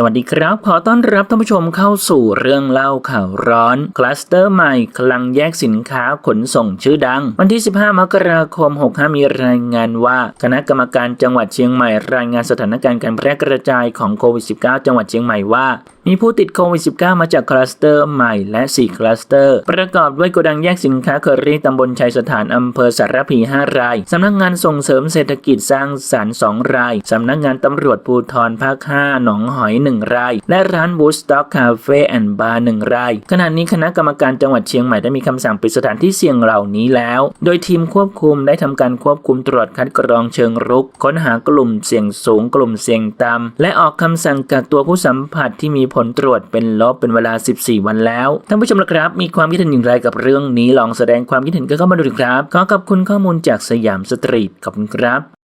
สวัสดีครับ ขอต้อนรับท่านผู้ชมเข้าสู่เรื่องเล่าข่าวร้อน คลัสเตอร์ใหม่คลังแยกสินค้าขนส่งชื่อดัง วันที่ 15 มกราคม 65 มีรายงานว่า คณะกรรมการจังหวัดเชียงใหม่รายงานสถานการณ์การแพร่กระจายของโควิด -19 จังหวัดเชียงใหม่ว่า มีผู้ติดโควิด -19 มาจากคลัสเตอร์ใหม่และ 4 คลัสเตอร์ ประกอบด้วยโกดังแยกสินค้าเคอรี่ตำบลชัยสถานอำเภอสารพี 5 รายสำนักงานส่งเสริมเศรษฐกิจสร้างสรรค์2รายสำนักงานตำรวจภูธรภาค 5 หนองหอย1 ราย และร้านบูสต็อกคาเฟ่แอนด์บาร์1ราย ขณะนี้คณะกรรมการจังหวัดเชียงใหม่ได้มีคำสั่งปิดสถานที่เสี่ยงเหล่านี้แล้ว โดยทีมควบคุมได้ทำการควบคุมตรวจคัดกรองเชิงรุก ค้นหากลุ่มเสี่ยงสูง กลุ่มเสี่ยงต่ำและออกคำสั่งกักตัวผู้สัมผัสที่มีผลตรวจเป็นลบเป็นเวลา 14 วันแล้วท่านผู้ชมละครับ มีความคิดเห็นอย่างไรกับเรื่องนี้ลองแสดงความคิดเห็นกันเข้ามาดูครับขอขอบคุณข้อมูลจากสยามสตรีทขอบคุณครับ